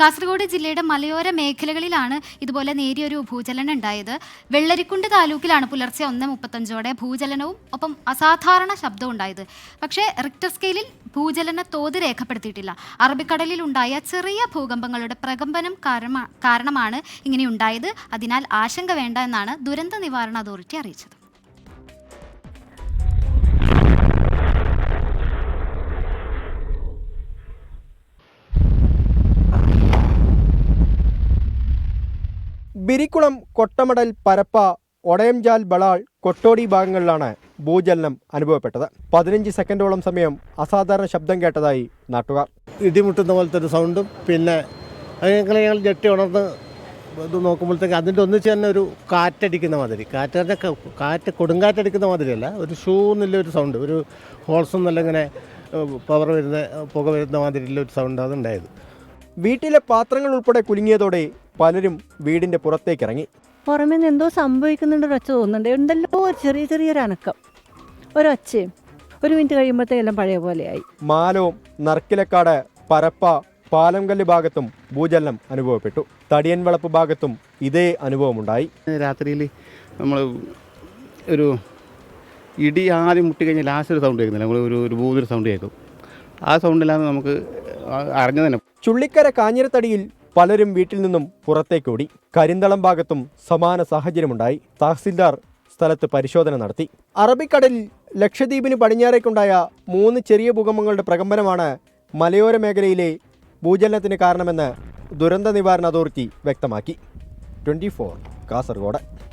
കാസർഗോഡ് ജില്ലയുടെ മലയോര മേഖലകളിലാണ് ഇതുപോലെ നേരിയൊരു ഭൂചലനം ഉണ്ടായത്. വെള്ളരിക്കുണ്ട് താലൂക്കിലാണ് പുലർച്ചെ ഒന്ന് മുപ്പത്തഞ്ചോടെ ഭൂചലനവും ഒപ്പം അസാധാരണ ശബ്ദവും ഉണ്ടായത്. പക്ഷേ റിക്ടർ സ്കെയിലിൽ ഭൂചലന തോത് രേഖപ്പെടുത്തിയിട്ടില്ല. അറബിക്കടലിൽ ഉണ്ടായ ചെറിയ ഭൂകമ്പങ്ങളുടെ പ്രകമ്പനം കാരണമാണ് ഇങ്ങനെ ഉണ്ടായത്. അതിനാൽ ആശങ്ക വേണ്ട എന്നാണ് ദുരന്ത നിവാരണ അതോറിറ്റി അറിയിച്ചത്. ബിരിക്കുളം കൊട്ടമടൽ പരപ്പ ഒടയംജാൽ ബളാൾ കൊട്ടോടി ഭാഗങ്ങളിലാണ് ഭൂചലനം അനുഭവപ്പെട്ടത്. പതിനഞ്ച് സെക്കൻഡോളം സമയം അസാധാരണ ശബ്ദം കേട്ടതായി നാട്ടുകാർ. ഇടിമുട്ടുന്ന പോലത്തെ ഒരു സൗണ്ടും പിന്നെ അങ്ങനെ ഞങ്ങൾ ഞെട്ടി ഉണർന്ന് ഇത് നോക്കുമ്പോഴത്തേക്ക് അതിന്റെ ഒന്നിച്ച് തന്നെ ഒരു കാറ്റടിക്കുന്ന മാതിരി. കാറ്റ് പറഞ്ഞാൽ കാറ്റ് കൊടുങ്കാറ്റടിക്കുന്ന മാതിരിയല്ല ഒരു ഷൂ എന്നുള്ള ഒരു സൗണ്ട് ഒരു ഹോൾസ് നല്ല ഇങ്ങനെ പവർ വരുന്ന പുക വരുന്ന മാതിരിയുള്ള ഒരു സൗണ്ട് അതുണ്ടായത് വീട്ടിലെ പാത്രങ്ങൾ ഉൾപ്പെടെ കുലുങ്ങിയതോടെ പലരും വീടിന്റെ പുറത്തേക്കിറങ്ങി. പുറമേ നിന്ന് എന്തോ സംഭവിക്കുന്നുണ്ട് ഒച്ച തോന്നുന്നുണ്ട്. എന്തെല്ലോ ഒരു ചെറിയ ചെറിയൊരു അനക്കം ഒരൊച്ചയും. ഒരു മിനിറ്റ് കഴിയുമ്പോഴത്തേക്കെല്ലാം പഴയ പോലെയായി. മാലവും നർക്കിലക്കാട് പരപ്പ പാലംകല്ല് ഭാഗത്തും ഭൂചലനം അനുഭവപ്പെട്ടു. തടിയൻ വളപ്പ് ഭാഗത്തും ഇതേ അനുഭവമുണ്ടായി. രാത്രിയിൽ നമ്മൾ ഒരു ഇടി ആദ്യം മുട്ടിക്കഴിഞ്ഞാൽ ലാസ്റ്റ് ഒരു സൗണ്ട് കേൾക്കുന്നില്ല. നമ്മൾ ഒരു ഒരു ഭൂതൊരു സൗണ്ട് കേൾക്കും. ആ സൗണ്ടിലാണ് നമുക്ക് അറിഞ്ഞു തന്നെ ചുള്ളിക്കര കാഞ്ഞിരത്തടിയിൽ പലരും വീട്ടിൽ നിന്നും പുറത്തേക്കോടി കരിന്തളം ഭാഗത്തും സമാന സാഹചര്യമുണ്ടായി. തഹസിൽദാർ സ്ഥലത്ത് പരിശോധന നടത്തി. അറബിക്കടലിൽ ലക്ഷദ്വീപിന് പടിഞ്ഞാറേക്കുണ്ടായ മൂന്ന് ചെറിയ ഭൂകമ്പങ്ങളുടെ പ്രകമ്പനമാണ് മലയോര മേഖലയിലെ ഭൂചലനത്തിന് കാരണമെന്ന് ദുരന്ത നിവാരണ അതോറിറ്റി വ്യക്തമാക്കി. ട്വന്റി കാസർഗോഡ്.